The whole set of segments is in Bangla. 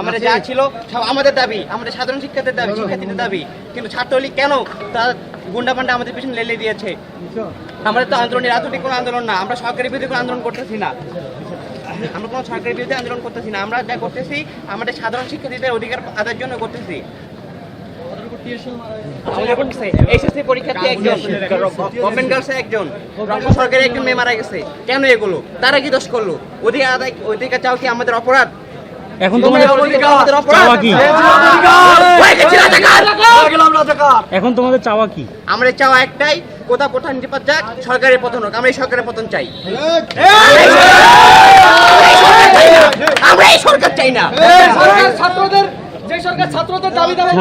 আমাদের যা ছিল সব আমাদের দাবি আমাদের সাধারণ শিক্ষার্থীদের দাবি শিক্ষার্থীদের দাবি। কিন্তু ছাত্রলীগ কেন তার গুন্ডা পান্ডা আমাদের পিছনে লেলে দিয়েছে? আমাদের তো আন্দোলনের রাজনৈতিক কোনো আন্দোলন না আমরা সরকারি বিরুদ্ধে কোনো আন্দোলন করতেছি না। আমরা কোনো সরকারি বিরুদ্ধে আন্দোলন করতেছি না আমরা যা করতেছি আমাদের সাধারণ শিক্ষার্থীদের অধিকার আদায়ের জন্য করতেছি। এসএসসি পরীক্ষার্থী একজন। গভর্নমেন্ট গার্লসে একজন রংপুর সরকারি একজন মেয়ে মারা গেছে। কেন এগুলো? তারা কি দোষ করল অধিকার আদায় অধিকার চাও কি আমাদের অপরাধ? এখন তোমরা তোমাদের চাওয়া কি। এখন তোমাদের চাওয়া কি? আমরা চাওয়া একটাই কোথা প্রধান যাক সরকারের পতন হোক। আমরা এই সরকারের পতন চাই। আমরা এই সরকার চাই না। ছাত্রদের যে সরকার ছাত্রদের দাবি দাবি।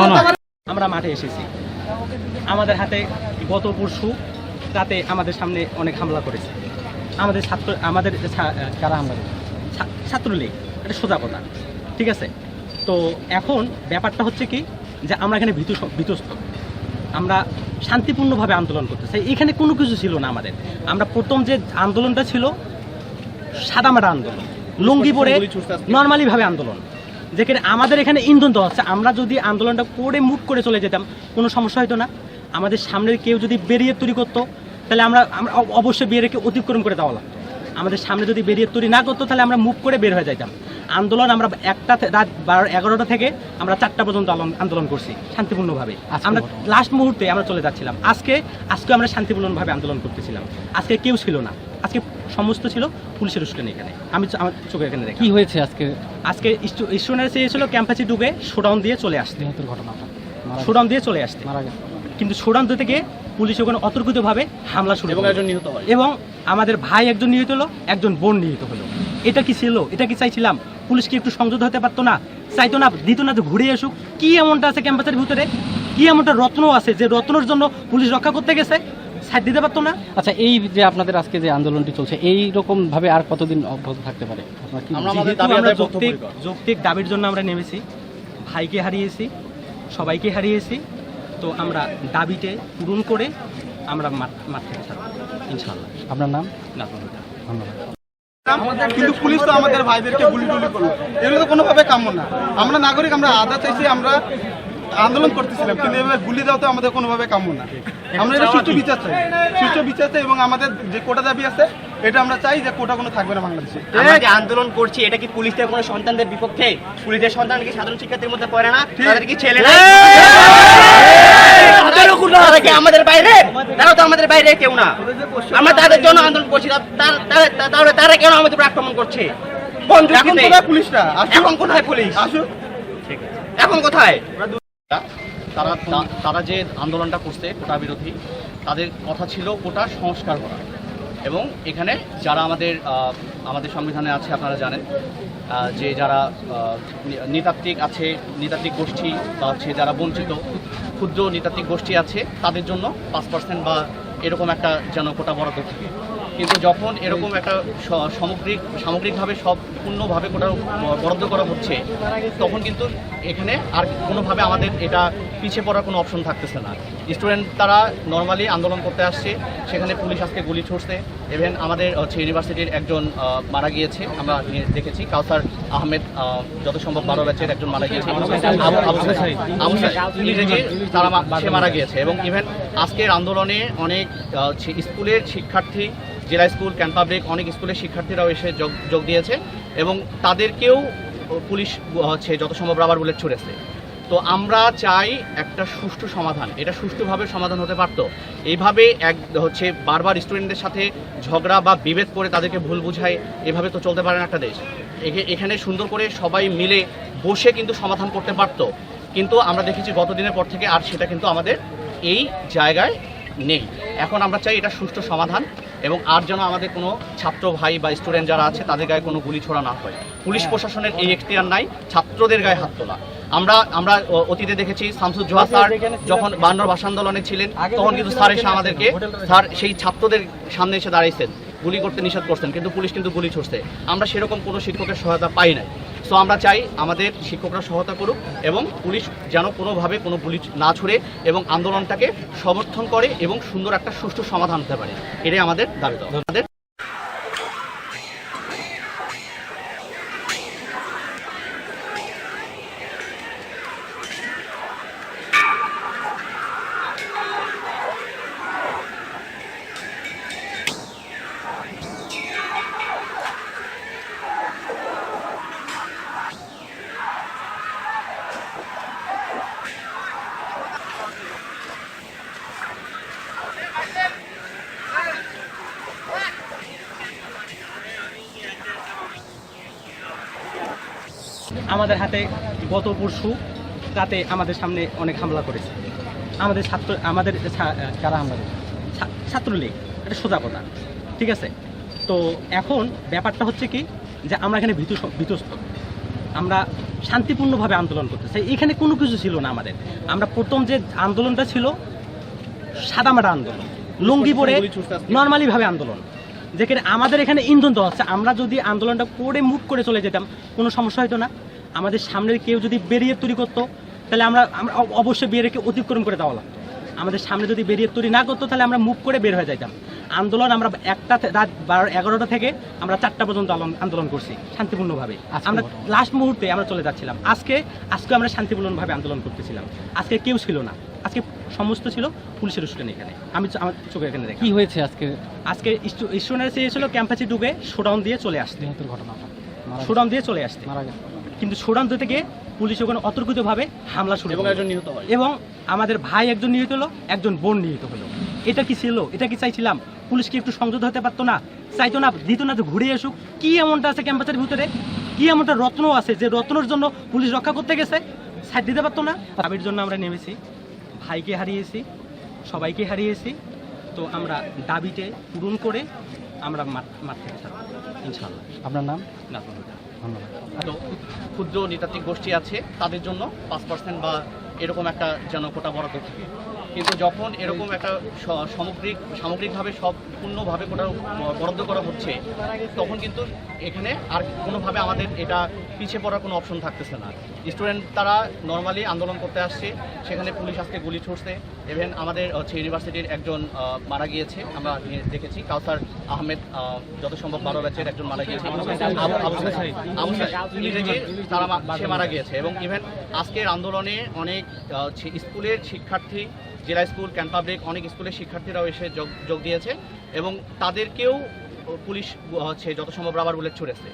আমরা মাঠে এসেছি। আমাদের হাতে গত পরশু রাতে আমাদের সামনে অনেক হামলা করেছে। আমাদের ছাত্র আমাদের যারা কারা হামলা করেছে? ছাত্রলীগ। এটা সোজা কথা। ঠিক আছে? তো এখন ব্যাপারটা হচ্ছে কি যে আমরা এখানে ভীতু বিতস্ত আমরা শান্তিপূর্ণভাবে আন্দোলন করতেছি। এখানে কোনো কিছু ছিল না আমাদের। আমরা প্রথম যে আন্দোলনটা ছিল সাদামাটা আন্দোলন। লুঙ্গি পরে নর্মালি ভাবে আন্দোলন। যেখানে আমাদের এখানে ইন্ধন দেওয়া হচ্ছে আমরা যদি আন্দোলনটা করে মুখ করে চলে যেতাম কোনো সমস্যা হতো না। আমাদের সামনের কেউ যদি বেরিয়ে তৈরি করতো তাহলে আমরা আমরা অবশ্যই বেরিয়ে অতিক্রম করে দেওয়া লাগতো। আমাদের সামনে যদি বেরিয়ে তৈরি না করতো তাহলে আমরা মুখ করে বের হয়ে যাইতাম। আন্দোলন আমরা একটা রাত বারো এগারোটা থেকে আমরা চারটা পর্যন্ত আন্দোলন করছি শান্তিপূর্ণভাবে। আমরা লাস্ট মুহূর্তে আমরা চলে যাচ্ছিলাম। আজকে আজকে আমরা শান্তিপূর্ণভাবে আন্দোলন করতেছিলাম। আজকে কেউ ছিল না। আজকে সমস্ত ছিল পুলিশের উস্কানি এখানে। আমি আমার চোখে এখানে দেখি কি হয়েছে আজকে? আজকে স্টুডেন্ট চেয়েছিল ক্যাম্পাসে ঢুকে শোডাউন দিয়ে চলে আসতে। ঘটনাটা শোডাউন দিয়ে চলে আসতে। মারা গেছে। কিন্তু শোডাউন দিতে গিয়ে পুলিশ ওখানে অতর্কিতভাবে হামলা শুরু এবং একজন নিহত হয় এবং আমাদের ভাই একজন নিহত হলো একজন বোন নিহত হলো। এটা কি ছিল? এটা কি চাইছিলাম? পুলিশ কি একটু সংযত হতে পারতো না? চাইতো না দিত না যে ঘুরে আসুক। কি এমনটা আছে ক্যাম্পাসের ভিতরে? কি এমনটা রত্ন আছে যে রত্নর জন্য পুলিশ রক্ষা করতে গেছে? সাইড দিতে পারতো না? আচ্ছা এই যে আপনাদের আজকে যে আন্দোলনটি চলছে এই রকম ভাবে আর কতদিন অব্যাহত থাকতে পারে? আমরা যৌক্তিক যৌক্তিক দাবির জন্য আমরা নেমেছি ভাইকে হারিয়েছি সবাইকে হারিয়েছি তো আমরা দাবিতে পূরণ করে আমরা মাঠ থেকে ইনশাল্লাহ আপনার নাম? না ধন্যবাদ। কিন্তু পুলিশ তো আমাদের ভাইদেরকে গুলি টুলি করল। এগুলো তো কোনোভাবে কাম্য না। আমরা নাগরিক আমরা আদা চাইছি আমরা আন্দোলন করতেছিলাম কিন্তু এভাবে গুলি দেওয়া তো আমাদের কোনোভাবে কাম্য না। আমরা এটা সুষ্ঠু বিচার চাই। সুষ্ঠু বিচার চাই এবং আমাদের যে কোটা দাবি আছে এটা আমরা চাই যে কোটা কোনো থাকবে না বাংলাদেশে। আমরা যে আন্দোলন করছি এটা কি পুলিশের কোনো সন্তানদের বিপক্ষে? পুলিশের সন্তান কি সাধারণ শিক্ষার্থীর মধ্যে পড়ে না? তাদের কি ছেলে না? আমাদের বাইরে? তারা তো আমাদের বাইরে কেউ না। আমরা তাদের জন্য আন্দোলন করছি। তা- তা- তা- তা- তাহলে তারা কেন আমাদের আক্রমণ করছে? এখন কোথায় পুলিশরা? এখন কোথায় পুলিশ? এখন কোথায়? তারা তারা যে আন্দোলনটা করছে কোটা বিরোধী তাদের কথা ছিল কোটা সংস্কার করা। এবং এখানে যারা আমাদের আহ, আমাদের সংবিধানে আছে আপনারা জানেন যে যারা নৃতাত্ত্বিক আছে নৃতাত্ত্বিক গোষ্ঠী বা হচ্ছে যারা বঞ্চিত ক্ষুদ্র নৃতাত্ত্বিক গোষ্ঠী আছে, তাদের জন্য পাঁচ পার্সেন্ট বা এরকম একটা যেন কোটা বরাদ্দ থাকে। কিন্তু যখন এরকম একটা সামগ্রিক সামগ্রিকভাবে সম্পূর্ণভাবে কোটা বরাদ্দ করা হচ্ছে তখন কিন্তু এখানে আর কোনোভাবে আমাদের এটা পিছিয়ে পড়ার কোনো অপশন থাকতেছে না। স্টুডেন্ট তারা নর্মালি আন্দোলন করতে আসছে সেখানে পুলিশ আজকে গুলি ছুটছে ইভেন আমাদের হচ্ছে ইউনিভার্সিটির একজন মারা গিয়েছে আমরা দেখেছি। কাউসার আহমেদ যত সম্ভব বারো ব্যাচের একজন মারা গিয়েছে। তারা সে মারা গিয়েছে। এবং ইভেন আজকের আন্দোলনে অনেক স্কুলের শিক্ষার্থী জেলা স্কুল ক্যান পাবলিক অনেক স্কুলের শিক্ষার্থীরাও এসে যোগ দিয়েছে এবং তাদেরকেও পুলিশ হচ্ছে যত সম্ভব রাবার বুলেট ছুড়েছে। তো আমরা চাই একটা সুষ্ঠু সমাধান। এটা সুষ্ঠুভাবে সমাধান হতে পারত। এইভাবে এক হচ্ছে বারবার স্টুডেন্টদের সাথে ঝগড়া বা বিভেদ করে তাদেরকে ভুল বুঝায়, এভাবে তো চলতে পারে না একটা দেশ। এখে- এখানে সুন্দর করে সবাই মিলে বসে কিন্তু সমাধান করতে পারত। কিন্তু আমরা দেখেছি গত দিনের পর থেকে আর সেটা কিন্তু আমাদের এই জায়গায় নেই। এখন আমরা চাই এটা সুষ্ঠু সমাধান। এবং আর যেন আমাদের কোনো ছাত্র ভাই বা স্টুডেন্ট যারা আছে তাদের গায়ে কোনো গুলি ছোড়া না হয়। পুলিশ প্রশাসনের এই এখতিয়ার নাই ছাত্রদের গায়ে হাত তোলা। আমরা আমরা অতীতে দেখেছি শামসুল জোহা স্যার যখন বান্নর ভাষা আন্দোলনে ছিলেন তখন কিন্তু স্যার এসে আমাদেরকে স্যার সেই ছাত্রদের সামনে এসে দাঁড়াইছেন গুলি করতে নিষেধ করছেন কিন্তু পুলিশ কিন্তু গুলি ছুটছে আমরা সেরকম কোনো শিক্ষকের সহায়তা পাই নাই। সো আমরা চাই আমাদের শিক্ষকরা সহায়তা করুক এবং পুলিশ যেন কোনোভাবে কোনো পুলিশ না ছুড়ে এবং আন্দোলনটাকে সমর্থন করে এবং সুন্দর একটা সুষ্ঠু সমাধান হতে পারে এটাই আমাদের দাবি। আমাদের আমাদের হাতে গত পরশু রাতে আমাদের সামনে অনেক হামলা করেছে। আমাদের ছাত্র আমাদের কারা হামলা করেছে ছাত্রলীগ এটা সোজা কথা ঠিক আছে? তো এখন ব্যাপারটা হচ্ছে কি যে আমরা এখানে ভীত বিতস্ত আমরা শান্তিপূর্ণভাবে আন্দোলন করতেছি। এখানে কোনো কিছু ছিল না আমাদের। আমরা প্রথম যে আন্দোলনটা ছিল সাদামাটা আন্দোলন লুঙ্গি পরে নর্মালিভাবে আন্দোলন। যেখানে আমাদের এখানে ইন্ধন দেওয়া হচ্ছে আমরা যদি আন্দোলনটা করে মুখ করে চলে যেতাম কোনো সমস্যা হতো না। আমাদের সামনের কেউ যদি বেরিয়ে তৈরি করতো তাহলে আমরা আমরা অবশ্যই বেরিয়ে অতিক্রম করে দেওয়া লাগতো আমাদের সামনে যদি বেরিয়ে তৈরি না করতো তাহলে আমরা মুভ করে বের হয়ে যাইতাম আন্দোলন আমরা একটা রাত বারো এগারোটা থেকে আমরা চারটা পর্যন্ত আন্দোলন করছি শান্তিপূর্ণভাবে আমরা লাস্ট মুহূর্তে আমরা চলে যাচ্ছিলাম আজকে আজকে আমরা শান্তিপূর্ণভাবে আন্দোলন করতেছিলাম আজকে কেউ ছিল না আজকে সমস্ত ছিল পুলিশের স্টুডেন্ট এখানে আমি আমার চোখে এখানে দেখি কি হয়েছে আজকে আজকে স্টুডেন্ট চেয়েছিল ক্যাম্পাসে ডুবে শোডাউন দিয়ে চলে আসতে মারা শোডাউন দিয়ে চলে আসতে মারা গেছে কিন্তু দিতে গিয়ে পুলিশ ওখানে অতর্কিতভাবে হামলা শুরু এবং একজন নিহত হয়। এবং আমাদের ভাই একজন নিহত হলো একজন বোন নিহত হলো। এটা কি ছিল? এটা কি চাইছিলাম? পুলিশ কি একটু সংযত হতে পারতো না? চাইতো না দিত না যে ঘুরে আসুক। কি এমনটা আছে ক্যাম্পাসের ভিতরে? কি এমনটা রত্ন আছে যে রত্নর জন্য পুলিশ রক্ষা করতে গেছে? সাইড দিতে পারতো না? দাবির জন্য আমরা নেমেছি। ভাইকে হারিয়েছি সবাইকে হারিয়েছি। তো আমরা দাবিতে পূরণ করে আমরা মাঠ মাঠ থেকে ছাড়বো। ইনশাল্লাহ আপনার নাম? না ধন্যবাদ। ক্ষুদ্র নৃতাত্ত্বিক গোষ্ঠী আছে তাদের জন্য পাঁচ পার্সেন্ট বা এরকম একটা যেন কোটা বরাদ্দ থাকে। কিন্তু যখন এরকম একটা সামগ্রিক সামগ্রিকভাবে সম্পূর্ণভাবে কোটা বরাদ্দ করা হচ্ছে তখন কিন্তু এখানে আর কোনোভাবে আমাদের এটা পিছিয়ে পড়ার কোনো অপশন থাকতেছে না। স্টুডেন্ট তারা নর্মালি আন্দোলন করতে আসছে সেখানে পুলিশ আজকে গুলি ছুটছে ইভেন আমাদের হচ্ছে ইউনিভার্সিটির একজন মারা গিয়েছে আমরা দেখেছি। কাউসার আহমেদ যত সম্ভব বারো ব্যাচের একজন মারা গিয়েছে। তারা সে মারা গিয়েছে। এবং ইভেন আজকের আন্দোলনে অনেক স্কুলের শিক্ষার্থী জেলা স্কুল ক্যান পাবলিক, অনেক স্কুলের শিক্ষার্থীরাও এসে যোগ যোগ দিয়েছে এবং তাদেরকেও পুলিশ, হচ্ছে, যত সম্ভব রাবার বুলেট ছুড়েছে।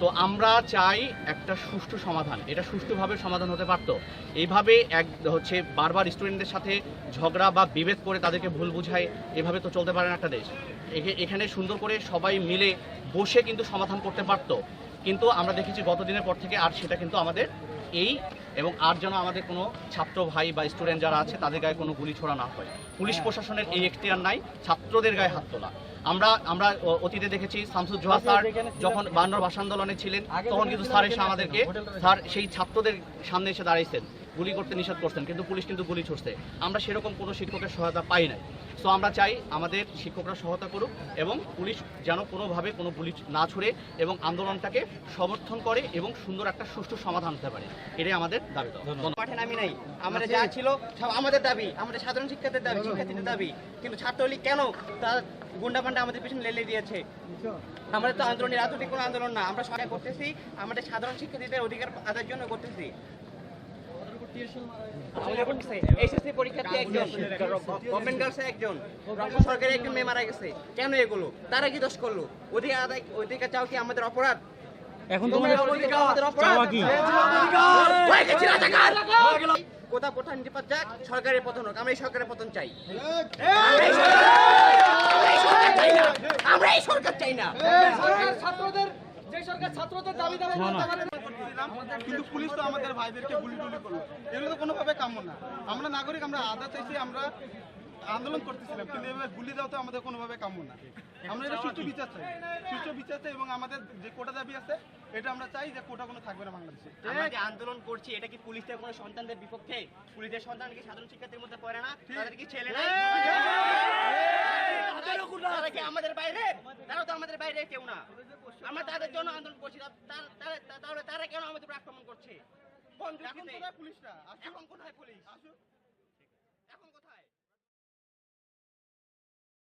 তো আমরা চাই একটা সুষ্ঠু সমাধান। এটা সুষ্ঠুভাবে সমাধান হতে পারতো। এইভাবে এক, হচ্ছে, বারবার স্টুডেন্টদের সাথে ঝগড়া বা বিভেদ করে তাদেরকে ভুল বুঝায়, এভাবে তো চলতে পারে না একটা দেশ। এখে- এখানে সুন্দর করে সবাই মিলে বসে কিন্তু সমাধান করতে পারতো। কিন্তু আমরা দেখেছি গত দিনের পর থেকে আর সেটা কিন্তু আমাদের এই এবং আর যেন আমাদের কোনো ছাত্র ভাই বা স্টুডেন্ট যারা আছে, তাদের গায়ে কোনো গুলি ছোড়া না হয়। পুলিশ প্রশাসনের এই এখতিয়ার নাই, ছাত্রদের গায়ে হাত তোলা। আমরা আমরা অতীতে দেখেছি শামসুজ জোহা স্যার যখন বান্নর ভাষা আন্দোলনে ছিলেন, তখন কিন্তু স্যার এসে আমাদেরকে, স্যার সেই ছাত্রদের সামনে এসে দাঁড়াইছেন। গুলি করতে নিষেধ করছেন কিন্তু পুলিশ কিন্তু গুলি ছুটছে আমরা সেরকম কোনো শিক্ষকের সহায়তা পাই নাই। সো আমরা চাই আমাদের শিক্ষকরা সহায়তা করুক এবং পুলিশ যেন কোনোভাবে কোনো গুলি না ছুড়ে এবং আন্দোলনটাকে সমর্থন করে এবং সুন্দর একটা সুষ্ঠু সমাধান হতে পারে। এটাই আমাদের দাবি। মাঠে নামি নাই। আমাদের যা ছিল সব আমাদের দাবি। আমাদের সাধারণ শিক্ষার্থীর দাবি শিক্ষার্থীদের দাবি। কিন্তু ছাত্রলীগ কেন তার গুন্ডা পান্ডা আমাদের পিছনে লেলে দিয়েছে? আমাদের তো আন্দোলন রাজনৈতিক কোনো আন্দোলন না। আমরা সবাই করতেছি আমাদের সাধারণ শিক্ষার্থীদের অধিকার আদায়ের জন্য করতেছি। এসএসসি পরীক্ষার্থী একজন। গভর্নমেন্ট গার্লসে একজন। রংপুর সরকারি একজন মেয়ে মারা গেছে। কেন এগুলো? তারা কি দোষ করল? অধিকার আদায় অধিকার চাও কি আমাদের অপরাধ? এখন তোমাদের অধিকার আমাদের অপরাধ? গেছে রাজাকার। কোথা প্রধান যাক সরকারের পতন হোক। আমরা এই সরকারের পতন চাই। আমরা এই সরকার চাই না। আমরা এই সরকার চাই না। করছিলাম, কিন্তু পুলিশ তো আমাদের ভাইদেরকে গুলি টুলি করল। এগুলো তো কোনোভাবে কাম্য না। আমরা নাগরিক আমরা আদা চাইছি আমরা আন্দোলন করতেছিলাম কিন্তু এভাবে গুলি দেওয়া তো আমাদের কোনোভাবে কাম্য না। আমরা এটা সুষ্ঠু বিচার চাই। সুষ্ঠু বিচার চাই এবং আমাদের যে কোটা দাবি আছে এটা আমরা চাই যে কোটা কোনো থাকবে না বাংলাদেশে। আমরা যে আন্দোলন করছি এটা কি পুলিশের কোনো সন্তানদের বিপক্ষে? পুলিশের সন্তান কি সাধারণ শিক্ষার্থীর মধ্যে পড়ে না? তাদের কি ছেলে তারা কি আমাদের বাইরে? তারা তো আমাদের বাইরে কেউ না। আমরা তাদের জন্য আন্দোলন করছি। তাহলে তারা কেন আমাদের আক্রমণ করছে? কোন পুলিশরা? আসুক এখন কোথায় পুলিশ? আসুক